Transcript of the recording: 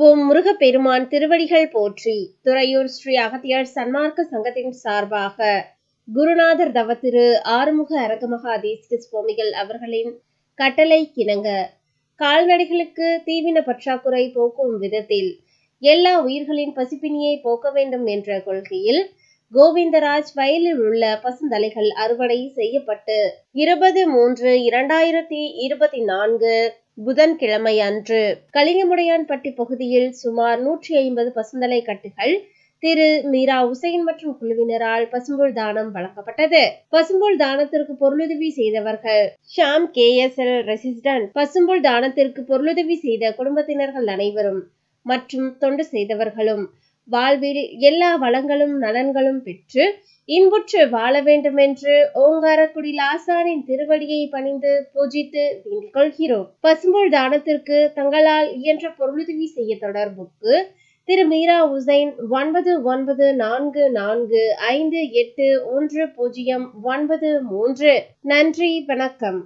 ஓம் முருகப்பெருமான் திருவடிகள் போற்றி. துறையூர் ஸ்ரீ அகத்தியர் சன்மார்க்க சங்கத்தின் சார்பாக குருநாதர் தவத்திரு ஆறுமுக அரங்கமகா தேசிக சுவாமிகள் அவர்களின் கட்டளை கிணங்க. கால்நடைகளுக்கு தீவின பற்றாக்குறை போக்கும் விதத்தில் எல்லா உயிர்களின் பசிப்பினியை போக்க வேண்டும் என்ற கொள்கையில் கோவிந்தராஜ் வயலில் உள்ள பசுந்தலைகள் அறுவடை செய்யப்பட்டு இருபது மூன்று இரண்டாயிரத்தி இருபத்தி நான்கு புதன்கிழமை அன்று கலிங்கமுடையான்பட்டி பகுதியில் சுமார் நூற்றி ஐம்பது பசுந்தலை கட்டுகள் திரு மீரா உசைன் மற்றும் குழுவினரால் பசும்புல் தானம் வழங்கப்பட்டது. பசும்புல் தானத்திற்கு பொருளுதவி செய்தவர்கள் Sham K S L resistant. பசும்புல் தானத்திற்கு பொருளுதவி செய்த குடும்பத்தினர்கள் அனைவரும் மற்றும் தொண்டு செய்தவர்களும் வாழ்வில் எல்லா வளங்களும் நலன்களும் பெற்று இன்புற்று வாழ வேண்டுமென்று ஓங்காரக்குடி லாசானின் திருவடியை பணிந்து பூஜித்து வேண்டிக் கொள்கிறோம். பசும்புல் தானத்திற்கு தங்களால் இயன்ற பொருளுதவி செய்ய தொடர்புக்கு திரு மீரா உசைன் ஒன்பது ஒன்பது நான்கு நான்கு ஐந்து எட்டு ஒன்று பூஜ்ஜியம் ஒன்பது மூன்று. நன்றி வணக்கம்.